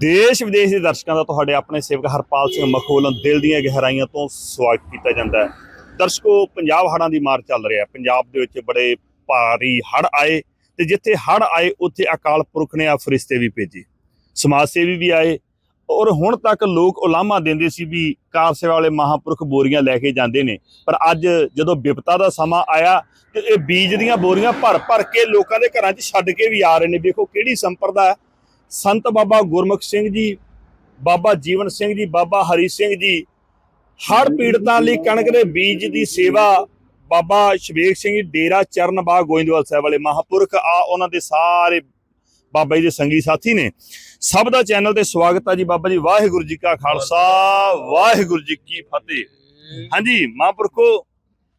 ਦੇਸ਼ ਵਿਦੇਸ਼ ਦੇ ਦਰਸ਼ਕਾਂ ਦਾ ਤੁਹਾਡੇ ਆਪਣੇ ਸੇਵਕ ਹਰਪਾਲ ਸਿੰਘ ਮਖੋਲਨ ਦਿਲ ਦੀਆਂ ਗਹਿਰਾਈਆਂ ਤੋਂ ਸਵਾਗਤ ਕੀਤਾ ਜਾਂਦਾ ਹੈ। ਦਰਸ਼ਕੋ, ਪੰਜਾਬ ਹੜ੍ਹਾਂ ਦੀ ਮਾਰ ਚੱਲ ਰਿਹਾ ਪੰਜਾਬ ਦੇ ਵਿੱਚ ਬੜੇ ਭਾਰੀ ਹੜ੍ਹ ਆਏ ਤੇ ਜਿੱਥੇ ਹੜ੍ਹ ਆਏ, ਉੱਥੇ ਅਕਾਲ ਪੁਰਖ ਨੇ ਆ ਫਰਿਸ਼ਤੇ ਵੀ ਭੇਜੇ। ਸਮਾਜ ਸੇਵੀ ਵੀ ਆਏ ਔਰ ਹੁਣ ਤੱਕ ਲੋਕ ਉਲਾਮਾ ਦਿੰਦੇ ਸੀ ਵੀ ਕਾਰ ਸੇਵਾ ਵਾਲੇ ਮਹਾਪੁਰਖ ਬੋਰੀਆਂ ਲੈ ਕੇ ਜਾਂਦੇ ਨੇ। ਪਰ ਅੱਜ ਜਦੋਂ ਵਿਪਤਾ ਦਾ ਸਮਾਂ ਆਇਆ ਤੇ ਇਹ ਬੀਜ ਦੀਆਂ ਬੋਰੀਆਂ ਭਰ ਭਰ ਕੇ ਲੋਕਾਂ ਦੇ ਘਰਾਂ 'ਚ ਛੱਡ ਕੇ ਵੀ ਆ ਰਹੇ ਨੇ। ਵੇਖੋ ਕਿਹੜੀ ਸੰਪਰਦਾ ਹੈ। ਸੰਤ ਬਾਬਾ ਗੁਰਮੁਖ ਸਿੰਘ ਜੀ, ਬਾਬਾ ਜੀਵਨ ਸਿੰਘ ਜੀ, ਬਾਬਾ ਹਰੀ ਸਿੰਘ ਜੀ ਹੜ ਪੀੜਤਾਂ ਲਈ ਕਣਕ ਦੇ ਬੀਜ ਦੀ ਸੇਵਾ ਬਾਬਾ ਸ਼ਵੇਕ ਸਿੰਘ ਜੀ, ਡੇਰਾ ਚਰਨਬਾਗ ਗੋਇੰਦਵਾਲ ਸਾਹਿਬ ਵਾਲੇ ਮਹਾਪੁਰਖ, ਆ ਉਹਨਾਂ ਦੇ ਸਾਰੇ ਬਾਬਾ ਜੀ ਦੇ ਸੰਗੀ ਸਾਥੀ ਨੇ। ਸਭ ਦਾ ਚੈਨਲ ਤੇ ਸਵਾਗਤ ਆ ਜੀ ਬਾਬਾ ਜੀ, ਵਾਹਿਗੁਰੂ ਜੀ ਕਾ ਖਾਲਸਾ, ਵਾਹਿਗੁਰੂ ਜੀ ਕੀ ਫਤਿਹ। ਹਾਂਜੀ, ਮਹਾਂਪੁਰਖੋ,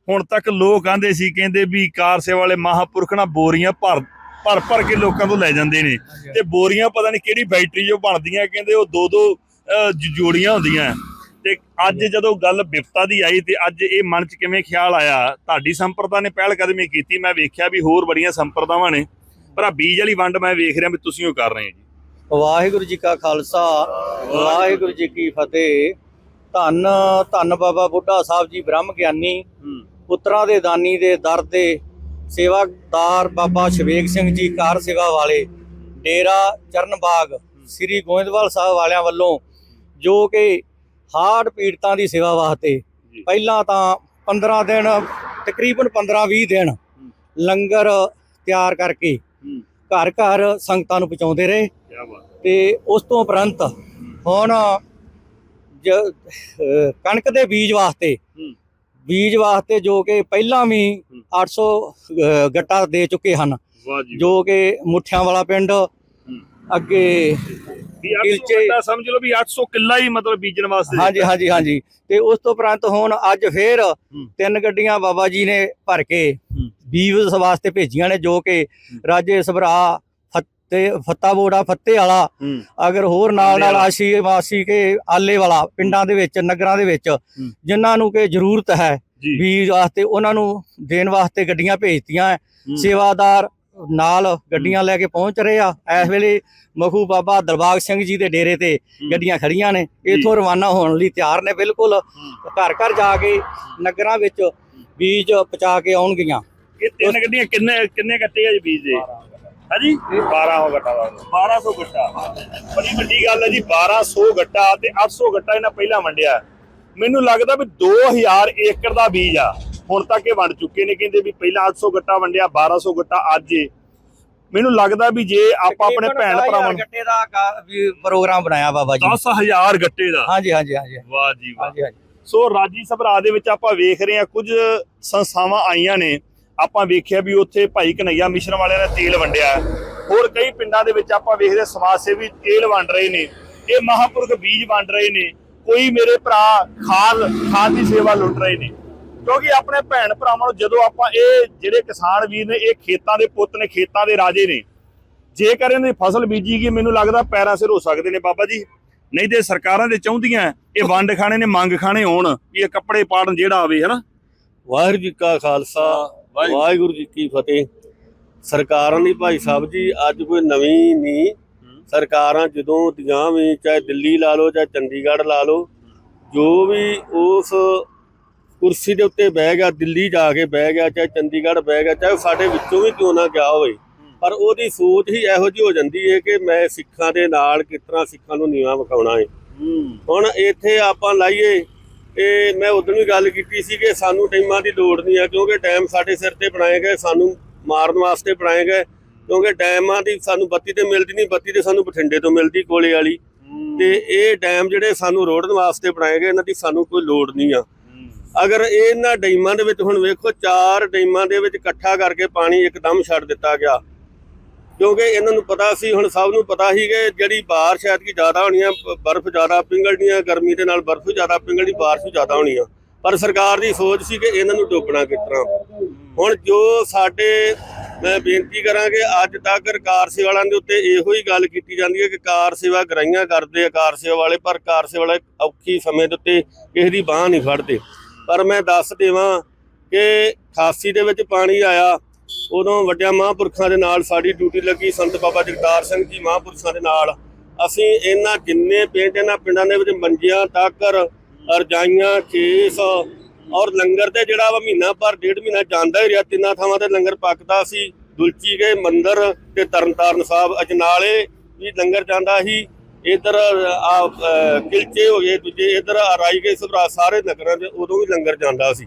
ਹੁਣ ਤੱਕ ਲੋਕ ਆਂਦੇ ਸੀ, ਕਹਿੰਦੇ ਵੀ ਕਾਰ ਸੇਵਾ ਵਾਲੇ ਮਹਾਪੁਰਖ ਨਾ ਬੋਰੀਆਂ ਭਰ ਭਰ ਭਰ ਕੇ ਲੋਕਾਂ ਤੋਂ ਲੈ ਜਾਂਦੇ ਨੇ। ਤੇ ਬੋਰੀਆਂ ਪਤਾ ਨਹੀਂ ਕਿਹੜੀ ਫੈਕਟਰੀ 'ਚੋਂ ਬਣਦੀਆਂ ਕਹਿੰਦੇ ਉਹ ਦੋ ਦੋ ਜ- ਜੋੜੀਆਂ ਹੁੰਦੀਆਂ। ਤੇ ਅੱਜ ਜਦੋਂ ਗੱਲ ਵਿਪਤਾ ਦੀ ਆਈ ਤੇ ਅੱਜ ਇਹ ਮਨ 'ਚ ਕਿਵੇਂ ਖਿਆਲ ਆਇਆ ਤੁਹਾਡੀ ਸੰਪਰਦਾ ਨੇ ਪਹਿਲ ਕਦਮੀ ਕੀਤੀ ਮੈਂ ਵੇਖਿਆ ਵੀ ਹੋਰ ਬੜੀਆਂ ਸੰਪਰਦਾਵਾਂ ਨੇ। ਪਰ ਆ ਬੀਜ ਵਾਲੀ ਵੰਡ ਮੈਂ ਵੇਖ ਰਿਹਾ ਵੀ ਤੁਸੀਂ ਉਹ ਕਰ ਰਹੇ ਹੋ ਜੀ। ਵਾਹਿਗੁਰੂ ਜੀ ਕਾ ਖਾਲਸਾ ਵਾਹਿਗੁਰੂ ਜੀ ਕੀ ਫਤਿਹ। ਧੰਨ ਧੰਨ ਬਾਬਾ ਬੁੱਢਾ ਸਾਹਿਬ ਜੀ ਬ੍ਰਹਮ ਗਿਆਨੀ ਪੁੱਤਰਾਂ ਦੇ ਦਾਨੀ ਦੇ ਦਰ ਦੇ ਸੇਵਾਦਾਰ ਬਾਬਾ ਸ਼ਵੇਕ ਸਿੰਘ ਜੀ ਕਾਰ ਸੇਵਾ ਵਾਲੇ ਡੇਰਾ ਚਰਨਬਾਗ ਸ੍ਰੀ ਗੋਇੰਦਵਾਲ ਸਾਹਿਬ ਵਾਲਿਆਂ ਵੱਲੋਂ ਜੋ ਕਿ ਹਾਰਟ ਪੀੜਤਾਂ ਦੀ ਸੇਵਾ ਵਾਸਤੇ। ਪਹਿਲਾਂ ਤਾਂ 15 ਦਿਨ ਤਕਰੀਬਨ 15-20 ਦਿਨ ਲੰਗਰ ਤਿਆਰ ਕਰਕੇ ਘਰ ਘਰ ਸੰਗਤਾਂ ਨੂੰ ਪਹੁੰਚਾਉਂਦੇ ਰਹੇ। ਤੇ ਉਸ ਤੋਂ ਉਪਰੰਤ ਹੁਣ ਕਣਕ ਦੇ ਬੀਜ ਵਾਸਤੇ ਬੀਜ ਵਾਸਤੇ ਜੋ ਕਿ ਪਹਿਲਾਂ ਵੀ 800 ਅਹ ਗੱਟਾ ਦੇ ਚੁੱਕੇ ਹਨ। ਜੀ ਕਿ ਮੁੱਠਿਆਂ ਵਾਲਾ ਪਿੰਡ ਅੱਗੇ ਵੀ 800 ਕਿਲਚੇ- ਕਿੱਲਾ ਸਮਝ ਲਓ ਵੀ 800 ਕਿੱਲਾ ਹੀ ਮਤਲਬ ਬੀਜਣ ਵਾਸਤੇ। ਹਾਂਜੀ ਹਾਂਜੀ ਹਾਂਜੀ। ਤੇ ਉਸ ਤੋਂ ਉਪਰੰਤ ਹੁਣ ਅੱਜ ਫੇਰ ਤਿੰਨ ਗੱਡੀਆਂ ਬਾਬਾ ਜੀ ਨੇ ਭਰ ਕੇ। ਬੀਜ ਵਾਸਤੇ ਭੇਜੀਆਂ ਨੇ ਜੋ ਕਿ ਰਾਜੇ ਸਭਰਾ ਫੱਤੇ ਫੱਤਾ ਬੋੜਾ ਫੱਤੇ ਵਾਲਾ ਅਗਰ ਹੋਰ ਨਾਲ ਨਾਲ। ਆਸ਼ੀ ਵਾਸੀ ਕੇ ਆਲੇ ਵਾਲਾ ਪਿੰਡਾਂ ਦੇ ਵਿੱਚ ਨਗਰਾਂ ਦੇ ਵਿੱਚ ਜਿਨ੍ਹਾਂ ਨੂੰ ਕਿ ਜ਼ਰੂਰਤ ਹੈ ਬੀਜ ਵਾਸਤੇ ਉਹਨਾਂ ਨੂੰ ਦੇਣ ਵਾਸਤੇ ਗੱਡੀਆਂ ਭੇਜਤੀਆਂ। ਸੇਵਾਦਾਰ ਨਾਲ ਗੱਡੀਆਂ ਲੈ ਕੇ ਪਹੁੰਚ ਰਹੇ ਆ। ਇਸ ਵੇਲੇ ਮਖੂ ਬਾਬਾ ਦਰਬਾਗ ਸਿੰਘ ਜੀ ਦੇ ਡੇਰੇ ਤੇ। ਗੱਡੀਆਂ ਖੜੀਆਂ ਨੇ। ਇਥੋਂ ਰਵਾਨਾ ਹੋਣ ਲਈ ਤਿਆਰ ਨੇ ਬਿਲਕੁਲ। ਘਰ ਘਰ ਜਾ ਕੇ ਨਗਰਾਂ ਵਿੱਚ ਬੀਜ ਪਹੁੰਚਾ ਕੇ ਆਉਣਗੀਆਂ। ਇਹ ਤਿੰਨ ਗੱਡੀਆਂ ਕਿੰਨੇ ਕਿੰਨੇ ਗੱਟੇ ਆ ਜੀ ਬੀਜ ਦੇ? ਹਾਂਜੀ? 1200 ਗੱਟਾ ਦਾ 1200 ਗੱਟਾ। ਬੜੀ ਵੱਡੀ ਗੱਲ ਹੈ ਜੀ 1200 ਗੱਟਾ ਤੇ 800 ਗੱਟਾ ਇਹਨਾਂ ਪਹਿਲਾਂ ਵੰਡਿਆ। ਮੈਨੂੰ ਲੱਗਦਾ ਵੀ 2000 ਏਕੜ ਦਾ ਬੀਜ ਆ। ਹੁਣ ਤੱਕ ਇਹ ਵੰਡ ਚੁੱਕੇ ਨੇ ਕਹਿੰਦੇ ਵੀ ਪਹਿਲਾਂ 800 ਗੱਟਾ ਵੰਡਿਆ 1200 ਗੱਟਾ ਅੱਜ ਏ। ਮੈਨੂੰ ਲੱਗਦਾ ਵੀ ਜੇ ਆਪਾਂ ਆਪਣੇ ਭੈਣ ਦਸ ਹਜ਼ਾਰ ਭਰਾਵਾਂ ਨੂੰ ਗੱਟੇ ਦਾ ਵੀ ਪ੍ਰੋਗਰਾਮ ਬਣਾਇਆ ਬਾਬਾ ਜੀ 10000 ਗੱਟੇ ਦਾ। ਹਾਂਜੀ ਹਾਂਜੀ ਹਾਂਜੀ। ਵਾਹ ਜੀ ਵਾਹ। ਹਾਂਜੀ ਹਾਂਜੀ। ਸੋ ਰਾਜੀ ਸਭਰਾ ਦੇ ਵਿੱਚ ਆਪਾਂ ਵੇਖ ਰਹੇ ਹਾਂ ਕੁਝ ਸੰਸਥਾਵਾਂ ਆਈਆਂ ਨੇ। ਆਪਾਂ ਵੇਖਿਆ ਵੀ ਉੱਥੇ ਭਾਈ ਕਨਈਆ ਮਿਸ਼ਨ ਵਾਲਿਆਂ ਨੇ ਤੇਲ ਵੰਡਿਆ ਹੋਰ ਕਈ ਪਿੰਡਾਂ ਦੇ ਵਿੱਚ ਆਪਾਂ ਵੇਖਦੇ ਸਮਾਜ ਸੇਵੀ ਤੇਲ ਵੰਡ ਰਹੇ ਨੇ। ਇਹ ਮਹਾਪੁਰਖ ਬੀਜ ਵੰਡ ਰਹੇ ਨੇ। ਕੋਈ ਮੇਰੇ ਭਰਾ ਖਾਦ ਖਾਦ ਦੀ ਸੇਵਾ ਲੁੱਟ ਰਹੇ ਨੇ। ਕਿਉਂਕਿ ਆਪਣੇ ਭੈਣ ਭਰਾਵਾਂ ਨੂੰ ਜਦੋਂ ਆਪਾਂ ਇਹ ਜਿਹੜੇ ਕਿਸਾਨ ਵੀਰ ਨੇ, ਇਹ ਖੇਤਾਂ ਦੇ ਪੁੱਤ ਨੇ, ਖੇਤਾਂ ਦੇ ਰਾਜੇ ਨੇ, ਜੇਕਰ ਇਹਨਾਂ ਦੀ ਫਸਲ ਬੀਜੀ ਗਈ ਮੈਨੂੰ ਲੱਗਦਾ ਪੈਰਾਂ ਸਿਰ ਹੋ ਸਕਦੇ ਨੇ ਬਾਬਾ ਜੀ। ਨਹੀਂ ਤੇ ਸਰਕਾਰਾਂ ਦੇ ਚਾਹੁੰਦੀਆਂ ਇਹ ਵੰਡ ਖਾਣੇ ਨੇ, ਮੰਗ ਖਾਣੇ ਹੋਣ, ਵੀ ਇਹ ਕੱਪੜੇ ਪਾੜਨ ਜਿਹੜਾ ਆਵੇ, ਹਨਾ? ਵਾਹਿਗੁਰੂ ਜੀ ਕਾ ਖਾਲਸਾ ਵਾਹਿਗੁਰੂ। ਜੀ ਕੀ ਫਤਿਹ। ਸਰਕਾਰਾਂ ਦੀ ਭਾਈ ਸਾਹਿਬ ਜੀ ਅੱਜ ਕੋਈ ਨਵੀਂ ਨਹੀਂ ਸਰਕਾਰਾਂ ਜਦੋਂ ਦੀਆਂ ਵੀ ਚਾਹੇ ਦਿੱਲੀ ਲਾ ਲਓ ਚਾਹੇ ਚੰਡੀਗੜ੍ਹ ਲਾ ਲਓ ਜੋ ਵੀ ਉਸ ਕੁਰਸੀ ਦੇ ਉੱਤੇ ਬਹਿ ਗਿਆ ਦਿੱਲੀ ਜਾ ਕੇ ਬਹਿ ਗਿਆ ਚਾਹੇ ਚੰਡੀਗੜ੍ਹ ਬਹਿ ਗਿਆ ਚਾਹੇ ਸਾਡੇ ਵਿੱਚੋਂ ਵੀ ਕਿਉਂ ਨਾ ਗਿਆ ਹੋਵੇ ਪਰ ਉਹਦੀ ਸੋਚ ਹੀ ਇਹੋ ਜਿਹੀ ਹੋ ਜਾਂਦੀ ਹੈ ਕਿ ਮੈਂ ਸਿੱਖਾਂ ਦੇ ਨਾਲ ਕਿਸ ਤਰ੍ਹਾਂ ਸਿੱਖਾਂ ਨੂੰ ਨੀਵਾਂ ਵਿਖਾਉਣਾ ਹੈ। ਹੁਣ ਇੱਥੇ ਆਪਾਂ ਲਾਈਏ ਤੇ ਮੈਂ ਉਦੋਂ ਵੀ ਗੱਲ ਕੀਤੀ ਸੀ ਕਿ ਸਾਨੂੰ ਟਾਈਮਾਂ ਦੀ ਲੋੜ ਨਹੀਂ ਆ ਕਿਉਂਕਿ ਟਾਈਮ ਸਾਡੇ ਸਿਰ ਤੇ ਬਣਾਏ ਗਏ ਸਾਨੂੰ ਮਾਰਨ ਵਾਸਤੇ ਬਣਾਏ ਗਏ ਕਿਉਂਕਿ ਟਾਈਮਾਂ ਦੀ ਸਾਨੂੰ ਬੱਤੀ ਤੇ ਮਿਲਦੀ ਨਹੀਂ ਬੱਤੀ ਤੇ ਸਾਨੂੰ ਬਠਿੰਡੇ ਤੋਂ ਮਿਲਦੀ ਕੋਲੇ ਵਾਲੀ। ਤੇ ਇਹ ਡੈਮ ਜਿਹੜੇ ਸਾਨੂੰ ਰੋੜਨ ਵਾਸਤੇ ਬਣਾਏ ਗਏ ਇਹਨਾਂ ਦੀ ਸਾਨੂੰ ਕੋਈ ਲੋੜ ਨਹੀਂ ਆ। ਅਗਰ ਇਹਨਾਂ ਡੈਮਾਂ ਦੇ ਵਿੱਚ ਹੁਣ ਵੇਖੋ ਚਾਰ ਡੈਮਾਂ ਦੇ ਵਿੱਚ ਇਕੱਠਾ ਕਰਕੇ ਪਾਣੀ ਇੱਕਦਮ ਛੱਡ ਦਿੱਤਾ ਗਿਆ। ਕਿਉਂਕਿ ਇਹਨਾਂ ਨੂੰ ਪਤਾ ਸੀ, ਹੁਣ ਸਭ ਨੂੰ ਪਤਾ ਸੀ ਕਿ ਜਿਹੜੀ ਬਾਰਿਸ਼ ਐਤਕੀ ਜ਼ਿਆਦਾ ਹੋਣੀ ਆ ਬਰਫ਼ ਜ਼ਿਆਦਾ ਪਿੰਗਲਣੀ ਆ, ਗਰਮੀ ਦੇ ਨਾਲ ਬਰਫ਼ ਜ਼ਿਆਦਾ ਪਿੰਗਲਣੀ ਬਾਰਿਸ਼ ਵੀ ਜ਼ਿਆਦਾ ਹੋਣੀ ਆ। ਪਰ ਸਰਕਾਰ ਦੀ ਸੋਚ ਸੀ ਕਿ ਇਹਨਾਂ ਨੂੰ ਡੋਬਣਾ ਕਿਸ ਤਰ੍ਹਾਂ। ਹੁਣ ਜੋ ਸਾਡੇ, ਮੈਂ ਬੇਨਤੀ ਕਰਾਂਗੇ ਅੱਜ ਤੱਕ ਕਾਰ ਸੇਵਾ ਵਾਲਿਆਂ ਦੇ ਉੱਤੇ ਇਹੋ ਹੀ ਗੱਲ ਕੀਤੀ ਜਾਂਦੀ ਹੈ ਕਿ ਕਾਰ ਸੇਵਾ ਗਰਾਈਆਂ ਕਰਦੇ ਆ, ਕਾਰ ਸੇਵਾ ਵਾਲੇ, ਪਰ ਕਾਰ ਸੇਵਾ ਵਾਲੇ ਔਖੀ ਸਮੇਂ ਦੇ ਉੱਤੇ ਕਿਸੇ ਦੀ ਬਾਹ ਨਹੀਂ ਫੜਦੇ। ਪਰ ਮੈਂ ਦੱਸ ਦੇਵਾਂ ਕਿ ਖਾਸੀ ਦੇ ਵਿੱਚ ਪਾਣੀ ਆਇਆ ਉਦੋਂ ਵੱਡਿਆਂ ਮਹਾਂਪੁਰਖਾਂ ਦੇ ਨਾਲ ਸਾਡੀ ਡਿਊਟੀ ਲੱਗੀ ਸੰਤ ਬਾਬਾ ਜਗਤਾਰ ਸਿੰਘ ਜੀ ਮਹਾਂਪੁਰਖਾਂ ਦੇ ਨਾਲ। ਅਸੀਂ ਇਹਨਾਂ ਜਿੰਨੇ ਪਿੰਡ ਇਹਨਾਂ ਪਿੰਡਾਂ ਦੇ ਵਿੱਚ ਮੰਜੀਆਂ ਤੱਕ ਰਜਾਈਆਂ ਖੇਸ ਔਰ ਲੰਗਰ ਤੇ ਜਿਹੜਾ ਵਾ ਮਹੀਨਾ ਭਰ ਡੇਢ ਮਹੀਨਾ ਜਾਂਦਾ ਹੀ ਰਿਹਾ ਤਿੰਨਾਂ ਥਾਵਾਂ ਤੇ ਲੰਗਰ ਪੱਕਦਾ ਸੀ। ਦੁਲਚੀ ਗਏ ਮੰਦਿਰ ਤੇ ਤਰਨਤਾਰਨ ਸਾਹਿਬ ਅਜਨਾਲੇ ਵੀ ਲੰਗਰ ਜਾਂਦਾ ਸੀ। ਇਧਰ ਆ ਕਿਲਚੇ ਹੋ ਗਏ ਦੂਜੇ ਇਧਰ ਰਾਈ ਗਏ ਸਭਰਾ ਸਾਰੇ ਨਗਰਾਂ ਦੇ ਉਦੋਂ ਵੀ ਲੰਗਰ ਜਾਂਦਾ ਸੀ।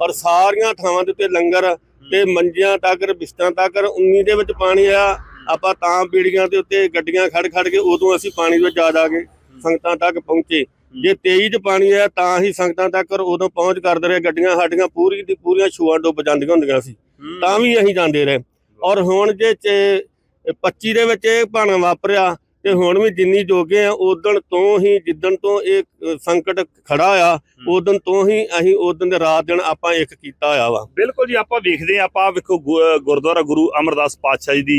ਔਰ ਸਾਰੀਆਂ ਥਾਵਾਂ ਦੇ ਉੱਤੇ ਲੰਗਰ ਤੇ ਮੰਜਿਆਂ ਤੱਕ ਬਿਸਤਰਾਂ ਤੱਕ 19 ਦੇ ਵਿੱਚ ਪਾਣੀ ਆ ਆਪਾਂ ਤਾਂ ਪੀੜੀਆਂ ਦੇ ਉੱਤੇ ਗੱਡੀਆਂ ਖੜ ਖੜ ਕੇ ਉਦੋਂ ਅਸੀਂ ਪਾਣੀ ਵਿੱਚ ਜਾ ਜਾ ਕੇ ਸੰਗਤਾਂ ਤੱਕ ਪਹੁੰਚੇ। ਜੇ 23 ਚ ਪਾਣੀ ਆਇਆ ਤਾਂ ਹੀ ਸੰਗਤਾਂ ਤੱਕ ਉਦੋਂ ਪਹੁੰਚ ਕਰਦੇ ਰਹੇ। ਗੱਡੀਆਂ ਸਾਡੀਆਂ ਪੂਰੀ ਦੀ ਪੂਰੀਆਂ ਛੂਆਂ ਡੁੱਬ ਜਾਂਦੀਆਂ ਹੁੰਦੀਆਂ ਸੀ। ਤਾਂ ਵੀ ਅਸੀਂ ਜਾਂਦੇ ਰਹੇ। ਔਰ ਹੁਣ ਜੇ ਚ- 25 ਦੇ ਵਿੱਚ ਇਹ ਭਾਣਾ ਵਾਪਰਿਆ ਤੇ ਹੁਣ ਵੀ ਜਿੰਨੀ ਜੋਗੇ ਆ ਉਦੋਂ ਤੋਂ ਹੀ ਜਿੱਦਣ ਤੋਂ ਇਹ ਸੰਕਟ ਖੜਾ ਆ ਉਦੋਂ ਤੋਂ ਹੀ ਅਸੀਂ ਉਦੋਂ ਦੇ ਰਾਤ ਦਿਨ ਆਪਾਂ ਇੱਕ ਕੀਤਾ ਹੋਇਆ ਵਾ। ਬਿਲਕੁਲ ਜੀ ਆਪਾਂ ਵੇਖਦੇ ਹਾਂ ਆਪਾਂ ਵੇਖੋ ਗੁਰਦੁਆਰਾ ਗੁਰੂ ਅਮਰਦਾਸ ਪਾਤਸ਼ਾਹ ਜੀ ਦੀ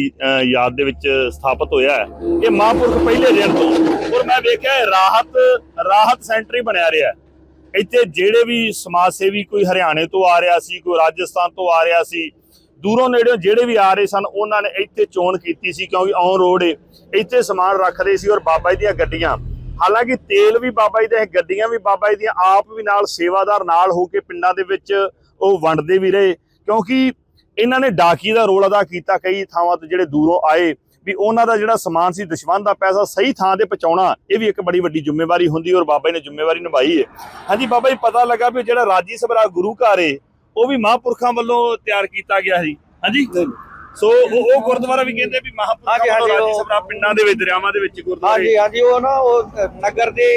ਯਾਦ ਦੇ ਵਿੱਚ ਸਥਾਪਿਤ ਹੋਇਆ ਹੈ। ਇਹ ਮਹਾਂਪੁਰਖ ਪਹਿਲੇ ਦਿਨ ਤੋਂ। ਔਰ ਮੈਂ ਵੇਖਿਆ ਰਾਹਤ ਰਾਹਤ ਸੈਂਟਰ ਹੀ ਬਣਿਆ ਰਿਹਾ। ਇੱਥੇ ਜਿਹੜੇ ਵੀ ਸਮਾਜ ਸੇਵੀ ਕੋਈ ਹਰਿਆਣੇ ਤੋਂ ਆ ਰਿਹਾ ਸੀ ਕੋਈ ਰਾਜਸਥਾਨ ਤੋਂ ਆ ਰਿਹਾ ਸੀ ਦੂਰੋਂ ਨੇੜਿਓਂ ਜਿਹੜੇ ਵੀ ਆ ਰਹੇ ਸਨ, ਉਹਨਾਂ ਨੇ ਇੱਥੇ ਚੋਣ ਕੀਤੀ ਸੀ ਕਿਉਂਕਿ ਔਨ ਰੋਡ ਏ। ਇੱਥੇ ਸਮਾਨ ਰੱਖਦੇ ਸੀ ਔਰ ਬਾਬਾ ਜੀ ਦੀਆਂ ਗੱਡੀਆਂ। ਹਾਲਾਂਕਿ ਤੇਲ ਵੀ ਬਾਬਾ ਜੀ ਦੇ ਗੱਡੀਆਂ ਵੀ ਬਾਬਾ ਜੀ ਦੀਆਂ, ਆਪ ਵੀ ਨਾਲ ਸੇਵਾਦਾਰ ਨਾਲ ਹੋ ਕੇ ਪਿੰਡਾਂ ਦੇ ਵਿੱਚ ਉਹ ਵੰਡਦੇ ਵੀ ਰਹੇ। ਕਿਉਂਕਿ ਇਹਨਾਂ ਨੇ ਡਾਕੀ ਦਾ ਰੋਲ ਅਦਾ ਕੀਤਾ ਕਈ ਥਾਵਾਂ ਤੋਂ ਜਿਹੜੇ ਦੂਰੋਂ ਆਏ ਵੀ ਉਹਨਾਂ ਦਾ ਜਿਹੜਾ ਸਮਾਨ ਸੀ ਦੁਸ਼ਮਣ ਦਾ ਪੈਸਾ ਸਹੀ ਥਾਂ ਤੇ ਪਹੁੰਚਾਉਣਾ, ਇਹ ਵੀ ਇੱਕ ਬੜੀ ਵੱਡੀ ਜ਼ਿੰਮੇਵਾਰੀ ਹੁੰਦੀ ਔਰ ਬਾਬਾ ਜੀ ਨੇ ਜ਼ਿੰਮੇਵਾਰੀ ਨਿਭਾਈ ਹੈ ਹਾਂਜੀ ਬਾਬਾ ਜੀ, ਪਤਾ ਲੱਗਾ ਵੀ ਜਿਹੜਾ ਰਾਜੀ ਸਭਰਾ ਗੁਰੂ ਘਰ ਏ ਉਹ ਵੀ ਮਹਾਂਪੁਰਖਾਂ ਵੱਲੋਂ ਤਿਆਰ ਕੀਤਾ ਗਿਆ ਸੀ। ਹਾਂਜੀ? ਸੋ ਉਹ ਉਹ ਗੁਰਦੁਆਰਾ ਵੀ ਕਹਿੰਦੇ ਵੀ ਮਹਾਂਪੁਰਖਾਂ ਵੱਲੋਂ ਰਾਜੀ ਸਭਰਾ ਪਿੰਡਾਂ ਦੇ ਵਿੱਚ ਦਰਿਆਵਾਂ ਦੇ ਵਿੱਚ ਗੁਰਦੁਆਰੇ ਹਾਂਜੀ ਹਾਂਜੀ ਉਹ ਨਾ ਉਹ ਨਗਰ ਦੇ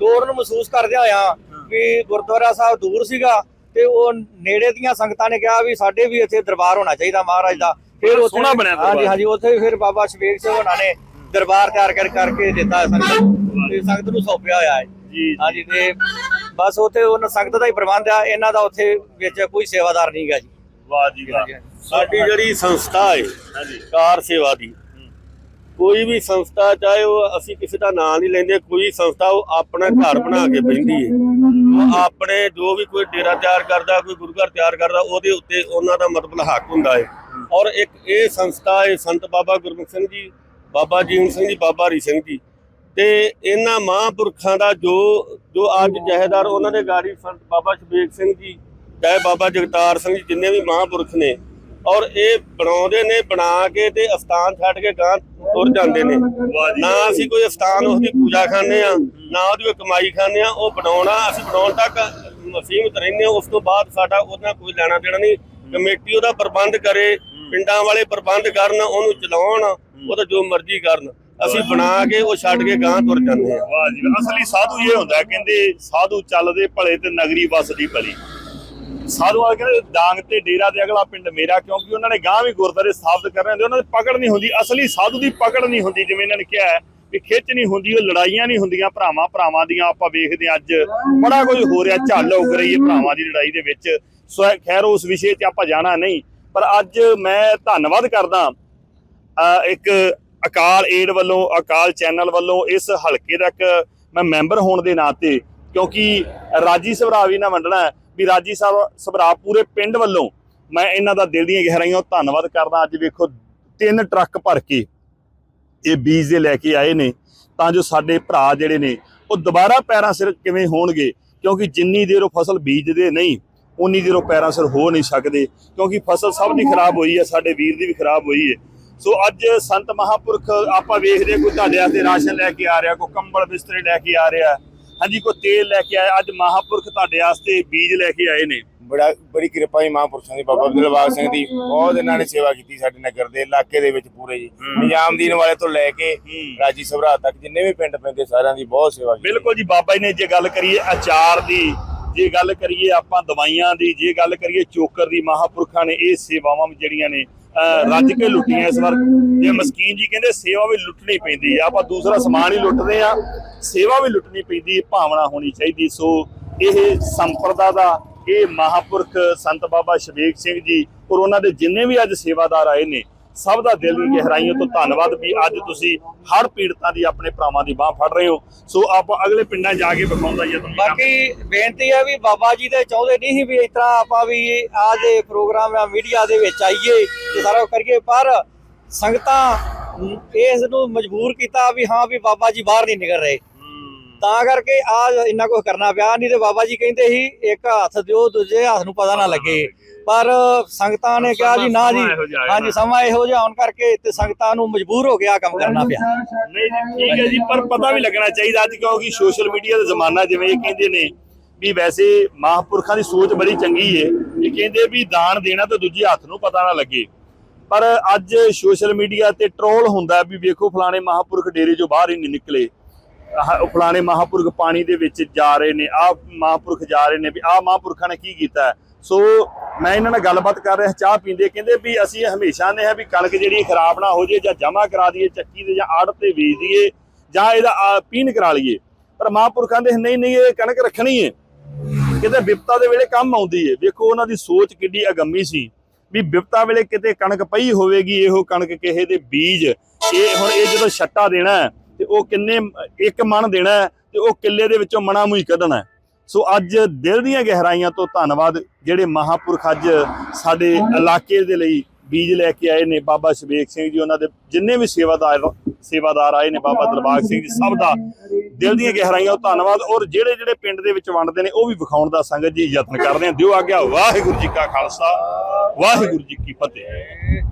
ਲੋੜ ਨੂੰ ਮਹਿਸੂਸ ਕਰਦੇ ਹੋਇਆ ਵੀ ਗੁਰਦੁਆਰਾ ਸਾਹਿਬ ਦੂਰ ਸੀਗਾ ਤੇ ਉਹ ਨੇੜੇ ਦੀਆਂ ਸੰਗਤਾਂ ਨੇ ਕਿਹਾ ਵੀ ਸਾਡੇ ਵੀ ਇੱਥੇ ਦਰਬਾਰ ਹੋਣਾ ਚਾਹੀਦਾ ਮਹਾਰਾਜ ਦਾ। ਫਿਰ ਉੱਥੇ ਸੋਹਣਾ ਬਣਿਆ ਦਰਬਾਰ। ਹਾਂਜੀ ਹਾਂਜੀ ਉੱਥੇ ਫਿਰ ਬਾਬਾ ਸ਼ਵੇਕ ਸਿੰਘ ਉਹਨਾਂ ਨੇ ਦਰਬਾਰ ਤਿਆਰ ਕਰ ਕਰਕੇ ਦਿੱਤਾ ਸੰਗਤ ਤੇ ਸੰਗਤ ਨੂੰ ਸੌਂਪਿਆ ਹੋਇਆ ਹੈ। ਜੀ। ਹਾਂਜੀ ਤੇ ਬਸ ਉੱਥੇ ਉਹਨਾਂ ਸੰਗਤ ਦਾ ਹੀ ਪ੍ਰਬੰਧ ਆ ਇਹਨਾਂ ਦਾ ਉੱਥੇ ਵਿੱਚ ਕੋਈ ਸੇਵਾਦਾਰ ਨਹੀਂਗਾ ਜੀ। ਵਾਹ ਜੀ ਵਾਹ। ਸਾਡੀ ਜਿਹੜੀ ਸੰਸਥਾ ਹੈ ਹਾਂਜੀ। ਕਾਰ ਸੇਵਾ ਦੀ ਕੋਈ ਵੀ ਸੰਸਥਾ ਚਾਹੇ ਉਹ ਅਸੀਂ ਕਿਸੇ ਦਾ ਨਾਂ ਨਹੀਂ ਲੈਂਦੇ ਕੋਈ ਸੰਸਥਾ ਉਹ ਆਪਣਾ ਘਰ ਬਣਾ ਕੇ ਬੈਂਦੀ ਹੈ। ਉਹ ਆਪਣੇ ਜੋ ਵੀ ਕੋਈ ਡੇਰਾ ਤਿਆਰ ਕਰਦਾ ਕੋਈ ਗੁਰੂ ਘਰ ਤਿਆਰ ਕਰਦਾ ਉਹਦੇ ਉੱਤੇ ਉਹਨਾਂ ਦਾ ਮਤਲਬ ਹੱਕ ਹੁੰਦਾ ਹੈ। ਔਰ ਇੱਕ ਇਹ ਸੰਸਥਾ ਹੈ ਸੰਤ ਬਾਬਾ ਗੁਰਮੁਖ ਸਿੰਘ ਜੀ ਬਾਬਾ ਜੀਵਨ ਸਿੰਘ ਜੀ ਬਾਬਾ ਹਰੀ ਸਿੰਘ ਜੀ। ਤੇ ਇਹਨਾਂ ਮਹਾਂਪੁਰਖਾਂ ਦਾ ਜੋ ਜੋ ਅੱਜ ਜਹੇਦਾਰ ਉਹਨਾਂ ਦੇ ਗਾੜੀ ਸੰਤ ਬਾਬਾ ਸ਼ਬੀਕ ਸਿੰਘ ਜੀ, ਚਾਹੇ ਬਾਬਾ ਜਗਤਾਰ ਸਿੰਘ ਜੀ, ਜਿੰਨੇ ਵੀ ਮਹਾਂਪੁਰਖ ਨੇ, ਔਰ ਇਹ ਬਣਾਉਂਦੇ ਨੇ, ਬਣਾ ਕੇ ਤੇ ਅਸਥਾਨ ਛੱਡ ਕੇ ਗਾਂ ਤੁਰ ਜਾਂਦੇ ਨੇ। ਨਾ ਅਸੀਂ ਕੋਈ ਅਸਥਾਨ ਉਸ ਪੂਜਾ ਖਾਂਦੇ ਆ ਨਾ ਉਹਦੀ ਕੋਈ ਕਮਾਈ ਖਾਂਦੇ ਆ ਉਹ ਬਣਾਉਣਾ, ਅਸੀਂ ਬਣਾਉਣ ਤੱਕ ਸੀਮਿਤ ਰਹਿੰਦੇ ਆ ਉਸ ਤੋਂ ਬਾਅਦ ਸਾਡਾ ਉਹਦਾ ਕੋਈ ਲੈਣਾ ਦੇਣਾ ਨਹੀਂ। ਕਮੇਟੀ ਉਹਦਾ ਪ੍ਰਬੰਧ ਕਰੇ, ਪਿੰਡਾਂ ਵਾਲੇ ਪ੍ਰਬੰਧ ਕਰਨ, ਉਹਨੂੰ ਚਲਾਉਣ, ਉਹਦਾ ਜੋ ਮਰਜ਼ੀ ਕਰਨ। ਅਸੀਂ ਬਣਾ ਕੇ ਉਹ ਛੱਡ ਕੇ ਗਾਂ ਤੁਰ ਜਾਂਦੇ ਆ ਵਾਹ ਜੀ ਅਸਲੀ ਸਾਧੂ ਇਹ ਹੁੰਦਾ ਕਹਿੰਦੇ ਸਾਧੂ ਚੱਲਦੇ ਭਲੇ ਤੇ ਨਗਰੀ ਵਸਦੀ ਭਲੀ। ਸਾਧੂ ਆ ਕਹਿੰਦੇ, ਡਾਂਗ ਤੇ ਡੇਰਾ ਤੇ ਅਗਲਾ ਪਿੰਡ ਮੇਰਾ, ਕਿਉਂਕਿ ਉਹਨਾਂ ਨੇ ਗਾਂ ਵੀ ਗੁਰਦਾਰੇ ਸਥਾਪਿਤ ਕਰ ਰਹੇ ਹੁੰਦੇ, ਉਹਨਾਂ ਦੀ ਪਕੜ ਨਹੀਂ ਹੁੰਦੀ। ਅਸਲੀ ਸਾਧੂ ਦੀ ਪਕੜ ਨਹੀਂ ਹੁੰਦੀ, ਜਿਵੇਂ ਇਹਨਾਂ ਨੇ ਕਿਹਾ ਹੈ ਵੀ ਖਿੱਚ ਨਹੀਂ ਹੁੰਦੀ, ਉਹ ਲੜਾਈਆਂ ਨਹੀਂ ਹੁੰਦੀਆਂ, ਭਰਾਵਾਂ ਭਰਾਵਾਂ ਦੀਆਂ, ਆਪਾਂ ਵੇਖਦੇ ਹਾਂ ਅੱਜ। ਬੜਾ ਕੁਝ ਹੋ ਰਿਹਾ, ਝੱਲ ਉੱਗ ਰਹੀ ਹੈ ਭਰਾਵਾਂ ਦੀ ਲੜਾਈ ਦੇ ਵਿੱਚ। ਸੋ ਖੈਰ, ਉਸ ਵਿਸ਼ੇ ਤੇ ਆਪਾਂ ਜਾਣਾ ਨਹੀਂ। ਪਰ ਅੱਜ ਮੈਂ ਧੰਨਵਾਦ ਕਰਦਾ ਇੱਕ ਅਕਾਲ ਏਡ ਵੱਲੋਂ, ਅਕਾਲ ਚੈਨਲ ਵੱਲੋਂ ਇਸ ਹਲਕੇ ਦਾ ਇੱਕ ਮੈਂ ਮੈਂਬਰ ਹੋਣ ਦੇ ਨਾਤੇ ਕਿਉਂਕਿ ਰਾਜੀ ਸਭਰਾ ਵੀ ਨਾ ਵੰਡਣਾ ਵੀ ਰਾਜੀ ਸਾਹਿਬ ਸਭਰਾ ਪੂਰੇ ਪਿੰਡ ਵੱਲੋਂ ਮੈਂ ਇਹਨਾਂ ਦਾ ਦਿਲ ਦੀਆਂ ਗਹਿਰਾਈਆਂ ਧੰਨਵਾਦ ਕਰਦਾ। ਅੱਜ ਵੇਖੋ, ਤਿੰਨ ਟਰੱਕ ਭਰ ਕੇ ਇਹ ਬੀਜ ਦੇ ਲੈ ਕੇ ਆਏ ਨੇ, ਤਾਂ ਜੋ ਸਾਡੇ ਭਰਾ ਜਿਹੜੇ ਨੇ, ਉਹ ਦੁਬਾਰਾ ਪੈਰਾਂ ਸਿਰ ਕਿਵੇਂ ਹੋਣਗੇ? ਕਿਉਂਕਿ ਜਿੰਨੀ ਦੇਰ ਉਹ ਫਸਲ ਬੀਜਦੇ ਨਹੀਂ, ਉਨੀ ਦੇਰ ਉਹ ਪੈਰਾਂ ਸਿਰ ਹੋ ਨਹੀਂ ਸਕਦੇ, ਕਿਉਂਕਿ ਫਸਲ ਸਭ ਦੀ ਖਰਾਬ ਹੋਈ ਹੈ, ਸਾਡੇ ਵੀਰ ਦੀ ਵੀ ਖਰਾਬ ਹੋਈ ਹੈ। ਸੋ ਅੱਜ ਸੰਤ ਮਹਾਪੁਰਖ ਆਪਾਂ ਵੇਖਦੇ ਕੋਈ ਤੁਹਾਡੇ ਵਾਸਤੇ ਰਾਸ਼ਨ ਲੈ ਕੇ ਆ ਰਿਹਾ ਕੋਈ ਕੰਬਲ ਬਿਸਤਰੇ ਲੈ ਕੇ ਆ ਰਿਹਾ। ਹਾਂਜੀ ਕੋਈ ਤੇਲ ਲੈ ਕੇ ਆਇਆ। ਅੱਜ ਮਹਾਪੁਰਖ ਤੁਹਾਡੇ ਵਾਸਤੇ ਬੀਜ ਲੈ ਕੇ ਆਏ ਨੇ। ਬੜਾ ਬੜੀ ਕਿਰਪਾ ਹੀ ਮਹਾਂਪੁਰਸ਼ਾਂ ਦੀ ਬਾਬਾ ਦਿਲਬਾਗ ਸਿੰਘ ਦੀ। ਬਹੁਤ ਇਹਨਾਂ ਨੇ ਸੇਵਾ ਕੀਤੀ ਸਾਡੇ ਨਗਰ ਦੇ ਇਲਾਕੇ ਦੇ ਵਿੱਚ ਪੂਰੇ ਜੀ। ਨਿਜ਼ਾਮਦੀਨ ਵਾਲੇ ਤੋਂ ਲੈ ਕੇ ਰਾਜੀ ਸਭਰਾ ਤੱਕ ਜਿੰਨੇ ਵੀ ਪਿੰਡ ਪੈਂਦੇ ਸਾਰਿਆਂ ਦੀ ਬਹੁਤ ਸੇਵਾ ਕੀਤੀ। ਬਿਲਕੁਲ ਜੀ ਬਾਬਾ ਜੀ ਨੇ ਜੇ ਗੱਲ ਕਰੀਏ ਅਚਾਰ ਦੀ ਜੇ ਗੱਲ ਕਰੀਏ ਆਪਾਂ ਦਵਾਈਆਂ ਦੀ ਜੇ ਗੱਲ ਕਰੀਏ ਚੋਕਰ ਦੀ ਮਹਾਪੁਰਖਾਂ ਨੇ ਇਹ ਸੇਵਾਵਾਂ ਜਿਹੜੀਆਂ ਨੇ ਰੱਜ ਕੇ ਲੁੱਟੀਆਂ ਇਸ ਵਾਰ। ਜੇ ਮਸਕੀਨ ਜੀ ਕਹਿੰਦੇ ਸੇਵਾ ਵੀ ਲੁੱਟਣੀ ਪੈਂਦੀ ਆ, ਆਪਾਂ ਦੂਸਰਾ ਸਮਾਨ ਹੀ ਲੁੱਟਦੇ ਆ। ਸੇਵਾ ਵੀ ਲੁੱਟਣੀ ਪੈਂਦੀ, ਭਾਵਨਾ ਹੋਣੀ ਚਾਹੀਦੀ। ਸੋ ਇਹ ਸੰਪਰਦਾ ਦਾ, ਇਹ ਮਹਾਪੁਰਖ ਸੰਤ ਬਾਬਾ ਸ਼ਬੀਕ ਸਿੰਘ ਜੀ ਔਰ ਉਹਨਾਂ ਦੇ ਜਿੰਨੇ ਵੀ ਅੱਜ ਸੇਵਾਦਾਰ ਆਏ ਨੇ ਸਭ ਦਾ ਦਿਲ ਦੀ ਗਹਿਰਾਈਆਂ ਤੋਂ ਧੰਨਵਾਦ ਵੀ ਅੱਜ ਤੁਸੀਂ ਹਰ ਪੀੜਤਾਂ ਦੀ ਆਪਣੇ ਭਰਾਵਾਂ ਦੀ ਬਾਹ ਫੜ ਰਹੇ ਹੋ। ਸੋ ਆਪਾਂ ਅਗਲੇ ਪਿੰਡਾਂ ਜਾ ਕੇ ਵਿਖਾਉਂਦਾ ਜੀ ਤੁਹਾਨੂੰ ਬਾਕੀ ਬੇਨਤੀ ਹੈ ਵੀ ਬਾਬਾ ਜੀ ਦੇ ਚਾਹੁੰਦੇ ਨਹੀਂ ਸੀ ਵੀ ਇਸ ਤਰ੍ਹਾਂ ਆਪਾਂ ਵੀ ਆਹ ਦੇ ਪ੍ਰੋਗਰਾਮ ਜਾਂ ਮੀਡੀਆ ਦੇ ਵਿੱਚ ਆਈਏ ਤੇ ਸਾਰਾ ਕੁਝ ਕਰੀਏ, ਪਰ ਸੰਗਤਾਂ ਇਸ ਨੂੰ ਮਜਬੂਰ ਕੀਤਾ ਵੀ ਹਾਂ ਵੀ ਬਾਬਾ ਜੀ ਬਾਹਰ ਨਹੀਂ ਨਿਕਲ ਰਹੇ। ਤਾਂ ਕਰਕੇ ਆ ਇੰਨਾ ਕੁਝ ਕਰਨਾ ਪਿਆ ਨਹੀਂ ਤੇ ਬਾਬਾ ਜੀ ਕਹਿੰਦੇ ਸੀ ਇੱਕ ਹੱਥ ਦਿਓ ਦੂਜੇ ਹੱਥ ਨੂੰ ਪਤਾ ਨਾ ਲੱਗੇ। ਪਰ ਸੰਗਤਾਂ ਨੇ ਕਿਹਾ ਜੀ ਨਾ ਜੀ ਹਾਂਜੀ। ਸਮਾਂ ਇਹੋ ਜਿਹਾ ਹੋਣ ਕਰਕੇ ਤੇ ਸੰਗਤਾਂ ਨੂੰ ਮਜਬੂਰ ਹੋ ਗਿਆ ਕੰਮ ਕਰਨਾ ਪਿਆ। ਨਹੀਂ ਜੀ ਠੀਕ ਹੈ ਜੀ ਪਰ ਪਤਾ ਵੀ ਲੱਗਣਾ ਚਾਹੀਦਾ ਅੱਜ ਕਿਉਂਕਿ ਸੋਸ਼ਲ ਮੀਡੀਆ ਦਾ ਜ਼ਮਾਨਾ ਜਿਵੇਂ ਇਹ ਕਹਿੰਦੇ ਨੇ ਵੀ ਵੈਸੇ ਮਹਾਂਪੁਰਖਾਂ ਦੀ ਸੋਚ ਬੜੀ ਚੰਗੀ ਏ। ਇਹ ਕਹਿੰਦੇ ਵੀ ਦਾਨ ਦੇਣਾ ਤਾਂ ਦੂਜੇ ਹੱਥ ਨੂੰ ਪਤਾ ਨਾ ਲੱਗੇ। ਪਰ ਅੱਜ ਸੋਸ਼ਲ ਮੀਡੀਆ ਤੇ ਟ੍ਰੋਲ ਹੁੰਦਾ ਵੀ ਵੇਖੋ ਫਲਾਣੇ ਮਹਾਂਪੁਰਖ ਡੇਰੇ ਚੋਂ ਬਾਹਰ ਹੀ ਨਹੀਂ ਨਿਕਲੇ। ਫਲਾਣੇ ਮਹਾਂਪੁਰਖ ਪਾਣੀ ਦੇ ਵਿੱਚ ਜਾ ਰਹੇ ਨੇ, ਆਹ ਮਹਾਂਪੁਰਖ ਜਾ ਰਹੇ ਨੇ ਵੀ ਆਹ ਮਹਾਂਪੁਰਖਾਂ ਨੇ ਕੀ ਕੀਤਾ? ਸੋ ਮੈਂ ਇਹਨਾਂ ਨਾਲ ਗੱਲਬਾਤ ਕਰ ਰਿਹਾ, ਚਾਹ ਪੀਂਦੇ, ਕਹਿੰਦੇ ਵੀ ਅਸੀਂ ਹਮੇਸ਼ਾ ਨੇ ਹੈ ਵੀ ਕਣਕ ਜਿਹੜੀ ਖਰਾਬ ਨਾ ਹੋ ਜੇ ਜਾਂ ਜਮਾ ਕਰਾ ਦਈਏ, ਚੱਕੀ ਤੇ ਜਾਂ ਆੜ ਤੇ ਵੇਚ ਦਈਏ ਜਾਂ ਇਹਦਾ ਪੀਣ ਕਰਾ ਲਈਏ। ਪਰ ਮਹਾਂਪੁਰਖਾਂ ਦੇ ਨਹੀਂ ਨਹੀਂ, ਇਹ ਕਣਕ ਰੱਖਣੀ ਹੈ। ਕਿਤੇ ਵਿਪਤਾ ਦੇ ਵੇਲੇ ਕੰਮ ਆਉਂਦੀ ਹੈ। ਵੇਖੋ ਉਹਨਾਂ ਦੀ ਸੋਚ ਕਿੱਡੀ ਅਗੰਮੀ ਸੀ ਵੀ ਵਿਪਤਾ ਵੇਲੇ ਕਿਤੇ ਕਣਕ ਪਈ ਹੋਵੇਗੀ, ਇਹੋ ਕਣਕ ਕਿਸੇ ਦੇ ਬੀਜ, ਇਹ ਹੁਣ ਇਹ ਜਦੋਂ ਛੱਟਾ ਦੇਣਾ ਤੇ ਉਹ ਕਿੰਨੇ ਇੱਕ ਮਣ ਦੇਣਾ ਤੇ ਉਹ ਕਿੱਲੇ ਦੇ ਵਿੱਚੋਂ ਮਣਾ ਮੂੰਹ ਕੱਢਣਾ ਸੋ ਅੱਜ ਦਿਲ ਦੀਆਂ ਗਹਿਰਾਈਆਂ ਤੋਂ ਧੰਨਵਾਦ, ਜਿਹੜੇ ਮਹਾਪੁਰਖ ਅੱਜ ਸਾਡੇ ਇਲਾਕੇ ਦੇ ਲਈ ਬੀਜ ਲੈ ਕੇ ਆਏ ਨੇ ਬਾਬਾ ਸ਼ਬੇਕ ਸਿੰਘ ਜੀ, ਉਹਨਾਂ ਦੇ ਜਿੰਨੇ ਵੀ ਸੇਵਾਦਾਰ ਸੇਵਾਦਾਰ ਆਏ ਨੇ ਬਾਬਾ ਦਿਲਬਾਗ ਸਿੰਘ ਜੀ, ਸਭ ਦਾ ਦਿਲ ਦੀਆਂ ਗਹਿਰਾਈਆਂ ਤੋਂ ਧੰਨਵਾਦ ਔਰ ਜਿਹੜੇ ਜਿਹੜੇ ਪਿੰਡ ਦੇ ਵਿੱਚ ਵੰਡਦੇ ਨੇ ਉਹ ਵੀ ਵਿਖਾਉਣ ਦਾ ਸੰਗਤ ਜੀ ਯਤਨ ਕਰਦੇ ਆ ਦਿਓ ਆਗਿਆ, ਵਾਹਿਗੁਰੂ ਜੀ ਕਾ ਖਾਲਸਾ, ਵਾਹਿਗੁਰੂ ਜੀ ਕੀ ਫਤਿਹ।